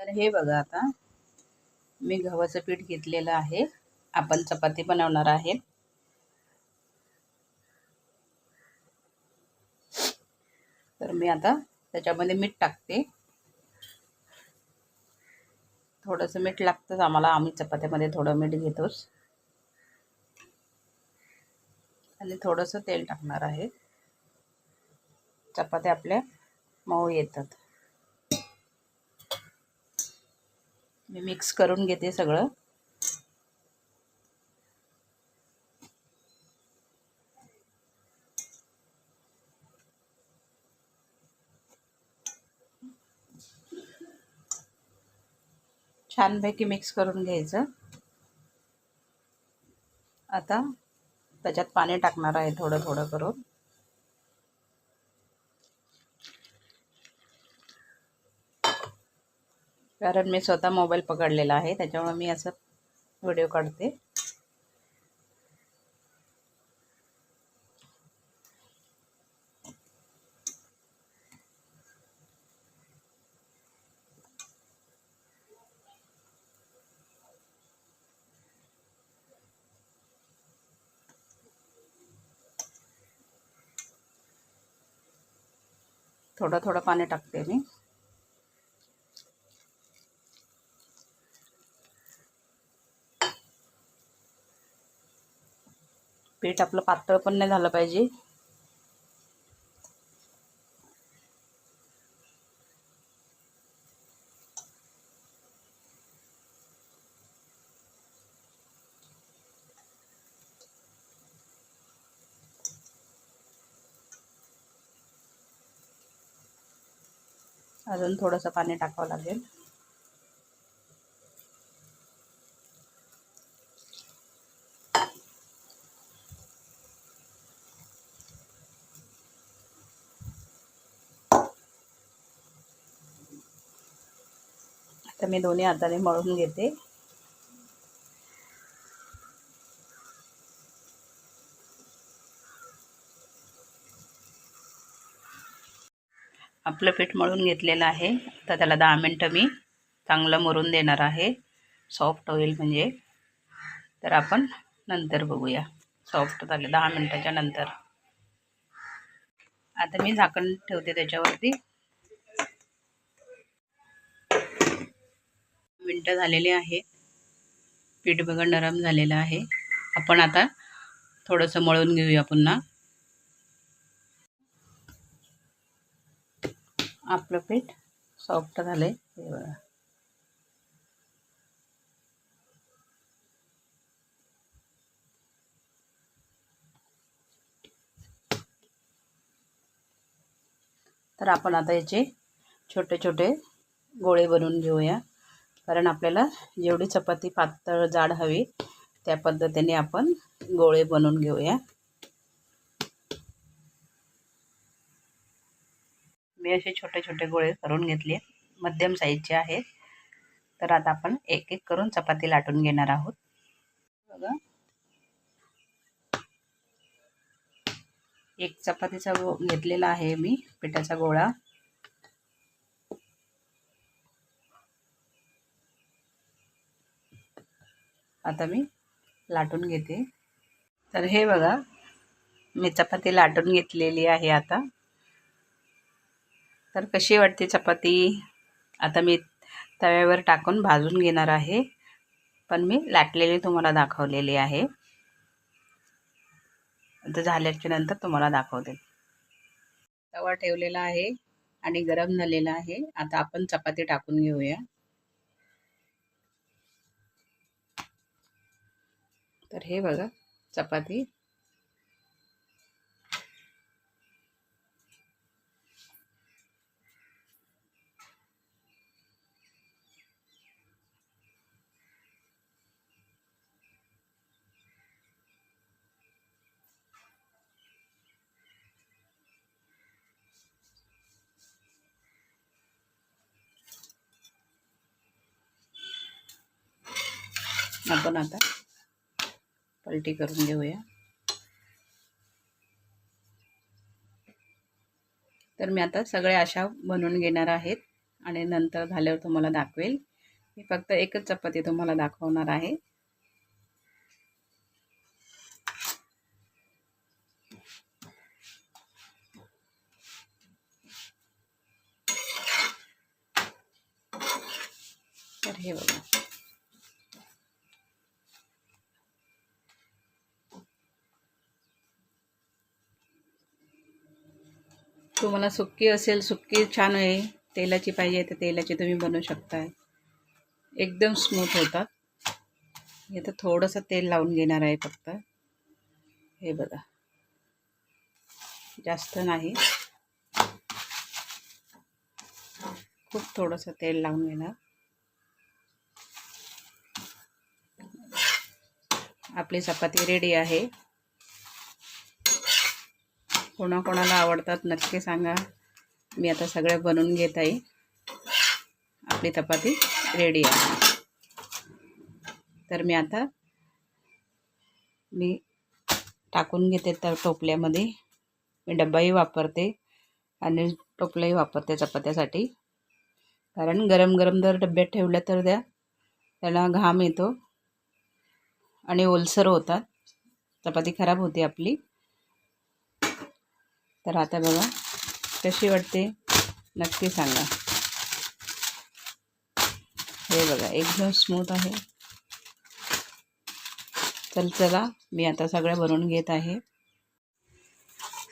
तर हे बघा आता. मी गव्हाचं पीठ घेतलेलं आहे. आपण चपाती बनवणार आहे. तर मी आता त्याच्यामध्ये मीठ टाकते. थोडंसं मीठ लागतंच आम्हाला. आम्ही चपात्यामध्ये थोडं मीठ घेतोच. आणि थोडंसं तेल टाकणार आहे. चपात्या आपल्या मऊ येतात. मी मिक्स करून घेते सगळं. छानपैकी मिक्स करून घ्यायचं. आता त्याच्यात पाणी टाकणार आहे थोडं थोडं करून. कारण मी स्वतः मोबाईल पकडलेला आहे त्याच्यामुळे मी असं व्हिडिओ काढते. थोडं थोडं पाणी टाकते मी. पीठ आपलं पातळ पण नाही झालं पाहिजे. अजून थोडंसं पाणी टाकावं लागेल. तर मी दोन्ही हाताने मळून घेते. आपलं पीठ मळून घेतलेलं आहे. तर त्याला दहा मिनटं मी चांगलं मरून देणार आहे. सॉफ्ट होईल म्हणजे. तर आपण नंतर बघूया. सॉफ्ट झाले दहा मिनटाच्या नंतर. आता मी झाकण ठेवते त्याच्यावरती. मिनटं झालेले आहे. पीठ बघा नरम झालेलं आहे. आपण आता थोडंसं मळून घेऊया पुन्हा. आपलं पीठ सॉफ्ट झालं आहे हे बघा. तर आपण आता याचे छोटे छोटे गोळे बनवून घेऊया. कारण आपल्याला जेवढी चपाती पातळ जाड हवी त्या पद्धतीने आपण गोळे बनवून घेऊया. मी असे छोटे छोटे गोळे करून घेतले. मध्यम साईजचे आहेत. तर आता आपण एक एक करून चपाती लाटून घेणार आहोत. बघा. एक चपातीचा गो घेतलेला आहे मी पिठाचा गोळा. आता मी लाटून घेते. तर हे बघा मी चपाती लाटून घेतलेली आहे आता. तर कशी वाटते चपाती? आता मी तव्यावर टाकून भाजून घेणार आहे. पण मी लाटलेली तुम्हाला दाखवलेली आहे. आता झाल्याच्यानंतर तुम्हाला दाखवते. तवा ठेवलेला आहे आणि गरम झालेला आहे. आता आपण चपाती टाकून घेऊया. तर हे बघा चपाती. आपण आता पलटी करून घेऊया तर मी आता सगळ्या अशा बनवून घेणार आहेत आणि नंतर झाल्यावर तुम्हाला दाखवेल. मी फक्त एकच चपाती तुम्हाला दाखवणार आहे. तर हे बघा. तुम्हाला सुक्की असेल सुक्की छान आहे. तेलाची पाहिजे तर तेलाची तुम्ही बनवू शकता एकदम स्मूथ होतात. हे तर थोडंसं तेल लावून घेणार आहे फक्त. हे बघा. जास्त नाही. खूप थोडंसं तेल लावून घेणार. आपली चपाती रेडी आहे. कोणाकोणाला आवडतात नक्की सांगा. मी आता सगळे बनवून घेत आहे. आपली चपाती रेडी आहे. तर मी आता मी टाकून घेते तर टोपल्यामध्ये. मी डब्बाही वापरते आणि टोपलंही वापरते चपात्यासाठी. कारण गरम गरम जर डब्यात ठेवल्या तर त्या त्याला घाम येतो आणि ओलसर होतात. चपाती खराब होते आपली. तर आता बघा कशी वाटते? नक्की सांगा. हे बघा एकदम स्मूथ आहे. चल चला मी आता सगळ्या बनवून घेत आहे.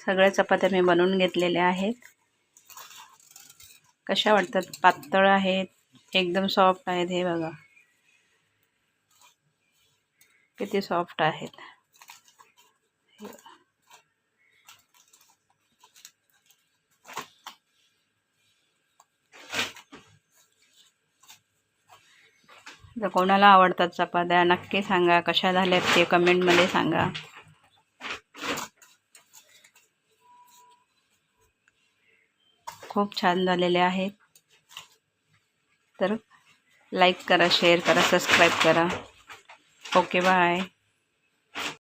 सगळ्या चपात्या मी बनवून घेतलेल्या आहेत. कशा वाटतात? पातळ आहेत एकदम सॉफ्ट आहेत हे बघा. किती सॉफ्ट आहेत. जर कोणाला आवडतात चपात्या नक्की सांगा. कशा झाल्यात ते कमेंटमध्ये सांगा. खूप छान झालेले आहेत. तर लाईक करा शेअर करा सबस्क्राईब करा. Okay bye